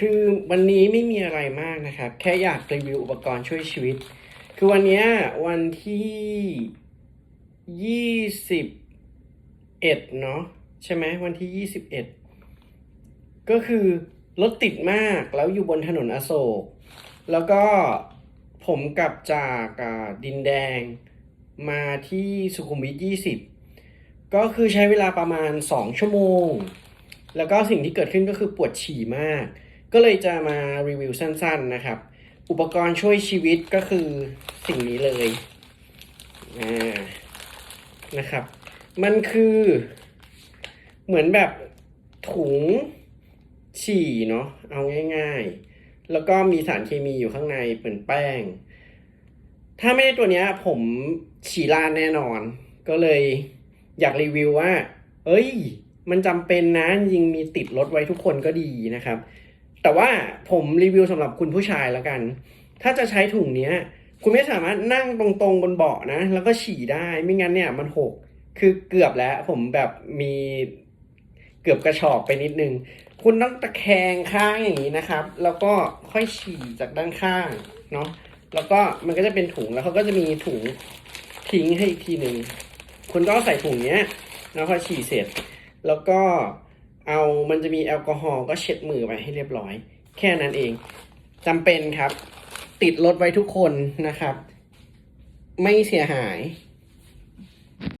คือวันนี้ไม่มีอะไรมากนะครับ แค่อยากรีวิวอุปกรณ์ช่วยชีวิต คือวันเนี้ยวันที่ยี่สิบเอ็ดเนาะใช่ไหมวันที่ยี่สิบเอ็ดก็คือรถติดมากแล้วอยู่บนถนนอโศก แล้วก็ผมกลับจากดินแดงมาที่สุขุมวิทยี่สิบก็คือใช้เวลาประมาณสองชั่วโมง แล้วก็สิ่งที่เกิดขึ้นก็คือปวดฉี่มาก ก็เลยจะมารีวิวสั้นๆนะครับ อุปกรณ์ช่วยชีวิตก็คือสิ่งนี้เลยนะครับ มันคือเหมือนแบบถุงฉี่เนาะเอาง่าย ๆ แล้วก็มีสารเคมีอยู่ข้างในเหมือนแป้ง ถ้าไม่ได้ตัวเนี้ย ผมฉี่ลาดแน่นอน ก็เลยอยากรีวิวว่า เอ้ย มันจำเป็นนะจริงมีติดรถไว้ทุกคนก็ดีนะครับ แต่ว่าผมรีวิวสำหรับคุณผู้ชายแล้วกัน ถ้าจะใช้ถุงเนี้ย คุณไม่สามารถนั่งตรงๆบนเบาะนะ แล้วก็ฉี่ได้ไม่งั้นเนี่ยมันหกคือเกือบแล้ว ผมแบบมีเกือบกระชอกไปนิดนึง คุณต้องตะแคงข้างอย่างนี้นะครับ แล้วก็ค่อยฉี่จากด้านข้างเนาะแล้วก็มันก็จะเป็นถุงแล้วเขาก็จะมีถุงทิ้งให้อีกทีหนึ่งคุณก็ใส่ถุงเนี้ยแล้วพอฉี่เสร็จ แล้วก็ เอามันจะมีแอลกอฮอล์ก็เช็ดมือไปให้เรียบร้อย แค่นั้นเองจำเป็นครับ ติดรถไว้ทุกคนนะครับ ไม่เสียหาย